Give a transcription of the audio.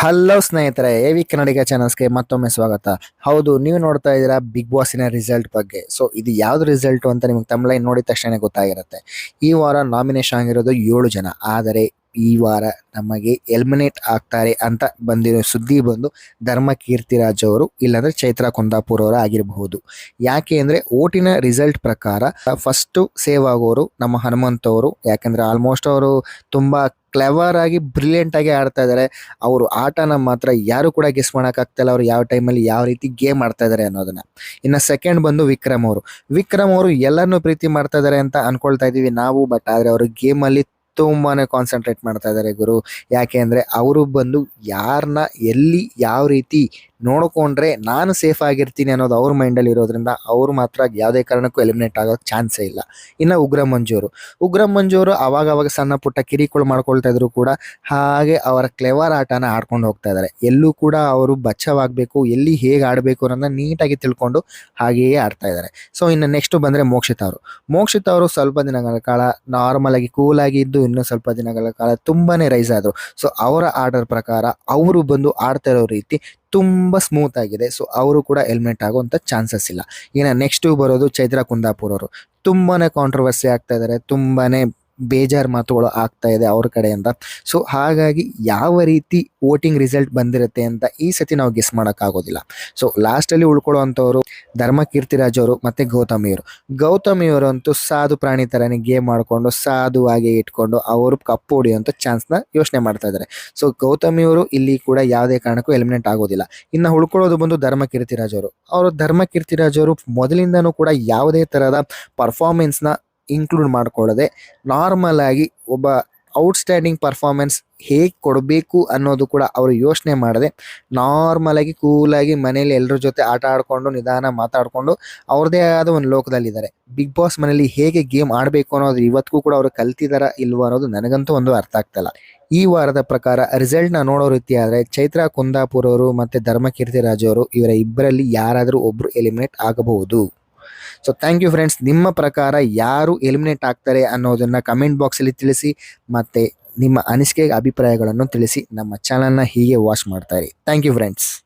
Hello ಸ್ನೇಹಿತರೆ A V ಕನ್ನಡಿಗ ಚಾನಲ್ಸ್ಗೆ ಮತ್ತೊಮ್ಮೆ ಸ್ವಾಗತ. ಹೌದು, ನೀವು ನೋಡ್ತಾ ಇದ್ದೀರಾ ಬಿಗ್ ಬಾಸಿನ ರಿಸಲ್ಟ್ ಬಗ್ಗೆ. ಸೊ ಇದು ಯಾವ್ದು ರಿಸಲ್ಟ್ ಅಂತ ನಿಮ್ಗೆ ತಮಿಳೈ ನೋಡಿದ ತಕ್ಷಣ ಗೊತ್ತಾಗಿರುತ್ತೆ. ಈ ವಾರ ನಾಮಿನೇಷನ್ ಆಗಿರೋದು ಏಳು ಜನ. ಆದರೆ ಈ ವಾರ ನಮಗೆ ಎಲಿಮಿನೇಟ್ ಆಗ್ತಾರೆ ಅಂತ ಬಂದಿರೋ ಸುದ್ದಿ ಬಂದು ಧರ್ಮ ಕೀರ್ತಿರಾಜ್ ಅವರು ಇಲ್ಲಾಂದ್ರೆ ಚೈತ್ರ ಕುಂದಾಪುರ್ ಅವರು ಆಗಿರಬಹುದು. ಯಾಕೆ ಅಂದರೆ ಓಟಿನ ರಿಸಲ್ಟ್ ಪ್ರಕಾರ ಫಸ್ಟ್ ಸೇವ್ ಆಗೋರು ನಮ್ಮ ಹನುಮಂತ ಅವರು, ಯಾಕೆಂದ್ರೆ ಆಲ್ಮೋಸ್ಟ್ ಅವರು ತುಂಬಾ ಕ್ಲೆವರ್ ಆಗಿ ಬ್ರಿಲಿಯಂಟ್ ಆಗಿ ಆಡ್ತಾ ಇದ್ದಾರೆ ಅವರು ಆಟನ ಮಾತ್ರ ಯಾರು ಕೂಡ ಗೆಸ್ ಮಾಡೋಕ್ಕಾಗ್ತಿಲ್ಲ ಅವ್ರು ಯಾವ ಟೈಮಲ್ಲಿ ಯಾವ ರೀತಿ ಗೇಮ್ ಆಡ್ತಾ ಇದ್ದಾರೆ ಅನ್ನೋದನ್ನ. ಇನ್ನು ಸೆಕೆಂಡ್ ಬಂದು ವಿಕ್ರಮ್ ಅವರು. ವಿಕ್ರಮ್ ಅವರು ಎಲ್ಲರನ್ನೂ ಪ್ರೀತಿ ಮಾಡ್ತಾ ಇದ್ದಾರೆ ಅಂತ ಅನ್ಕೊಳ್ತಾ ಇದೀವಿ ನಾವು ಬಟ್ ಆದ್ರೆ ಅವರು ಗೇಮಲ್ಲಿ ತುಂಬಾನೇ ಕಾನ್ಸಂಟ್ರೇಟ್ ಮಾಡ್ತಾ ಇದ್ದಾರೆ ಗುರು. ಯಾಕೆ ಅಂದರೆ ಅವರು ಬಂದು ಯಾರನ್ನ ಎಲ್ಲಿ ಯಾವ ರೀತಿ ನೋಡ್ಕೊಂಡ್ರೆ ನಾನು ಸೇಫ್ ಆಗಿರ್ತೀನಿ ಅನ್ನೋದು ಅವ್ರ ಮೈಂಡಲ್ಲಿ ಇರೋದ್ರಿಂದ ಅವರು ಮಾತ್ರ ಯಾವುದೇ ಕಾರಣಕ್ಕೂ ಎಲಿಮಿನೇಟ್ ಆಗೋ ಚಾನ್ಸೇ ಇಲ್ಲ. ಇನ್ನು ಉಗ್ರ ಮಂಜೂರು. ಉಗ್ರ ಮಂಜೂರು ಅವಾಗ ಅವಾಗ ಸಣ್ಣ ಪುಟ್ಟ ಕಿರಿಕುಳು ಮಾಡ್ಕೊಳ್ತಾ ಇದ್ರು ಕೂಡ ಹಾಗೆ ಅವರ ಕ್ಲೆವರ್ ಆಟನ ಆಡ್ಕೊಂಡು ಹೋಗ್ತಾ ಇದ್ದಾರೆ ಎಲ್ಲೂ ಕೂಡ ಅವರು ಬಚ್ಚವಾಗಬೇಕು, ಎಲ್ಲಿ ಹೇಗೆ ಆಡಬೇಕು ಅನ್ನೋದನ್ನ ನೀಟಾಗಿ ತಿಳ್ಕೊಂಡು ಹಾಗೆಯೇ ಆಡ್ತಾ ಇದ್ದಾರೆ ಸೊ ಇನ್ನು ನೆಕ್ಸ್ಟ್ ಬಂದರೆ ಮೋಕ್ಷಿತ ಅವರು. ಮೋಕ್ಷಿತ ಅವರು ಸ್ವಲ್ಪ ದಿನಗಳ ಕಾಲ ನಾರ್ಮಲ್ ಆಗಿ ಕೂಲ್ ಆಗಿ ಇದ್ದು ಇನ್ನೂ ಸ್ವಲ್ಪ ದಿನಗಳ ಕಾಲ ತುಂಬಾನೇ ರೈಸ್ ಆದರು. ಸೊ ಅವರ ಆರ್ಡರ್ ಪ್ರಕಾರ ಅವರು ಬಂದು ಆಡ್ತಾ ಇರೋ ರೀತಿ ತುಂಬ ಸ್ಮೂತ್ ಆಗಿದೆ. ಸೊ ಅವರು ಕೂಡ ಹೆಲ್ಮೆಟ್ ಆಗುವಂಥ ಚಾನ್ಸಸ್ ಇಲ್ಲ. ಇನ್ನು ನೆಕ್ಸ್ಟ್ ಬರೋದು ಚೈತ್ರ ಕುಂದಾಪುರ ಅವರು ತುಂಬಾನೇ ಕಾಂಟ್ರವರ್ಸಿ ಆಗ್ತಾ ಇದ್ದಾರೆ ತುಂಬಾನೇ ಬೇಜಾರು ಮಾತುಗಳು ಆಗ್ತಾ ಇದೆ ಅವ್ರ ಕಡೆಯಿಂದ ಸೊ ಹಾಗಾಗಿ ಯಾವ ರೀತಿ ವೋಟಿಂಗ್ ರಿಸಲ್ಟ್ ಬಂದಿರುತ್ತೆ ಅಂತ ಈ ಸತಿ ನಾವು ಗೆಸ್ ಮಾಡೋಕ್ಕಾಗೋದಿಲ್ಲ ಸೊ ಲಾಸ್ಟಲ್ಲಿ ಉಳ್ಕೊಳ್ಳುವಂಥವ್ರು ಧರ್ಮ ಕೀರ್ತಿರಾಜ್ ಅವರು ಮತ್ತು ಗೌತಮಿಯವರು ಗೌತಮಿಯವರಂತೂ ಸಾಧು ಪ್ರಾಣಿ ಥರನೇ ಗೇಮ್ ಮಾಡಿಕೊಂಡು ಸಾಧುವಾಗಿ ಇಟ್ಕೊಂಡು ಅವರು ಕಪ್ಪು ಹೊಡೆಯುವಂಥ ಚಾನ್ಸ್ನ ಯೋಚನೆ ಮಾಡ್ತಾ ಇದ್ದಾರೆ. ಸೊ ಗೌತಮಿಯವರು ಇಲ್ಲಿ ಕೂಡ ಯಾವುದೇ ಕಾರಣಕ್ಕೂ ಎಲಿಮಿನೇಟ್ ಆಗೋದಿಲ್ಲ. ಇನ್ನು ಉಳ್ಕೊಳ್ಳೋದು ಬಂದು ಧರ್ಮ ಕೀರ್ತಿರಾಜ್ ಅವರು. ಅವರು ಧರ್ಮ ಕೀರ್ತಿರಾಜ್ ಅವರು ಮೊದಲಿಂದನೂ ಕೂಡ ಯಾವುದೇ ಥರದ ಪರ್ಫಾರ್ಮೆನ್ಸ್ನ ಇನ್ಕ್ಲೂಡ್ ಮಾಡ್ಕೊಳ್ಳದೆ ನಾರ್ಮಲ್ ಆಗಿ ಒಬ್ಬ ಔಟ್ಸ್ಟ್ಯಾಂಡಿಂಗ್ ಪರ್ಫಾರ್ಮೆನ್ಸ್ ಹೇಗೆ ಕೊಡಬೇಕು ಅನ್ನೋದು ಕೂಡ ಅವರು ಯೋಚನೆ ಮಾಡದೆ ನಾರ್ಮಲ್ ಆಗಿ ಕೂಲಾಗಿ ಮನೇಲಿ ಎಲ್ಲರ ಜೊತೆ ಆಟ ಆಡಿಕೊಂಡು ನಿಧಾನ ಮಾತಾಡಿಕೊಂಡು ಅವ್ರದ್ದೇ ಆದ ಒಂದು ಲೋಕದಲ್ಲಿದ್ದಾರೆ. ಬಿಗ್ ಬಾಸ್ ಮನೇಲಿ ಹೇಗೆ ಗೇಮ್ ಆಡಬೇಕು ಅನ್ನೋದು ಇವತ್ತಿಗೂ ಕೂಡ ಅವರು ಕಲ್ತಿದಾರ ಇಲ್ವ ಅನ್ನೋದು ನನಗಂತೂ ಒಂದು ಅರ್ಥ ಆಗ್ತಲ್ಲ ಈ ವಾರದ ಪ್ರಕಾರ ರಿಸಲ್ಟ್ನ ನೋಡೋ ರೀತಿ ಆದರೆ ಚೈತ್ರಾ ಕುಂದಾಪುರವರು ಮತ್ತು ಧರ್ಮಕೀರ್ತಿ ರಾಜವರು ಅವರು ಇವರ ಇಬ್ಬರಲ್ಲಿ ಯಾರಾದರೂ ಒಬ್ಬರು ಎಲಿಮಿನೇಟ್ ಆಗಬಹುದು. ಸೊ ಥ್ಯಾಂಕ್ ಯು ಫ್ರೆಂಡ್ಸ್ ನಿಮ್ಮ ಪ್ರಕಾರ ಯಾರು ಎಲಿಮಿನೇಟ್ ಆಗ್ತಾರೆ ಅನ್ನೋದನ್ನ ಕಮೆಂಟ್ ಬಾಕ್ಸಲ್ಲಿ ತಿಳಿಸಿ, ಮತ್ತು ನಿಮ್ಮ ಅನಿಸಿಕೆ ಅಭಿಪ್ರಾಯಗಳನ್ನು ತಿಳಿಸಿ ನಮ್ಮ ಚಾನಲ್ನ ಹೀಗೆ ವಾಚ್ ಮಾಡ್ತಾರೆ ಥ್ಯಾಂಕ್ ಯು ಫ್ರೆಂಡ್ಸ್